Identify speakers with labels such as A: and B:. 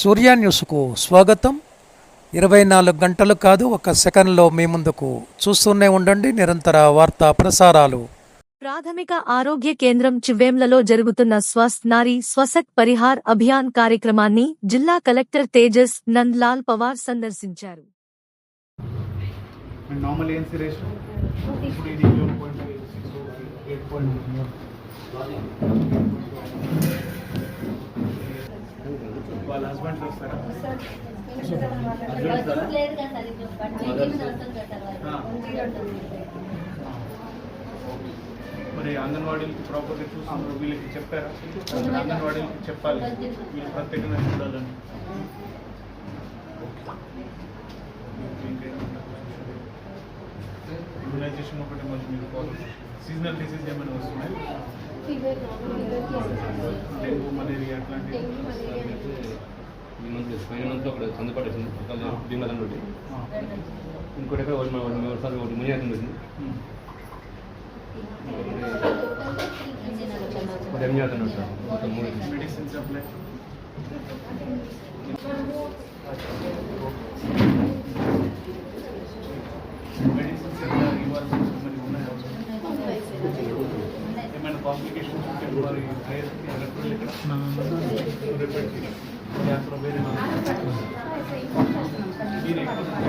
A: సూర్య న్యూస్కు స్వాగతం. ఇరవై నాలుగు గంటలు కాదు ఒక సెకండ్లో మీ ముందుకు చూస్తూనే ఉండండి. నిరంతర వార్తా ప్రసారాలు.
B: ప్రాథమిక ఆరోగ్య కేంద్రం చివ్వేంలలో జరుగుతున్న స్వస్థ్ నారీ స్వసత్ పరిహార్ అభియాన్ కార్యక్రమాన్ని జిల్లా కలెక్టర్ తేజస్ నంద్లాల్ పవార్ సందర్శించారు.
C: ఇప్పుడు వాళ్ళ హస్బెండ్స్ వస్తారా? మరి అంగన్వాడీలకి ప్రాపర్గా చూస్తున్నారు వీళ్ళకి చెప్పారా? అంగన్వాడీలకి చెప్పాలి. వీళ్ళు ప్రత్యేకంగా చూడాలని. ఇమ్యునైజేషన్ ఒకటి మంచి మీరు ఫాలో సీజనల్ డిసీజ్ ఏమైనా వస్తున్నాయి? డెంగ్యూ మలేరియా అట్లాంటివి
D: ఈ మంత్ పైన మంత్ అక్కడ సందుపాటు వచ్చింది ఒకటి ఇంకోటి ఎక్కడ ఒకటి ఒకటి ఒకటి ముని అవుతుంది ఒకటి ఎనిమిది అవుతుంది సార్ మొత్తం మూడు అవుతుంది.
C: Medicines apply Thank you.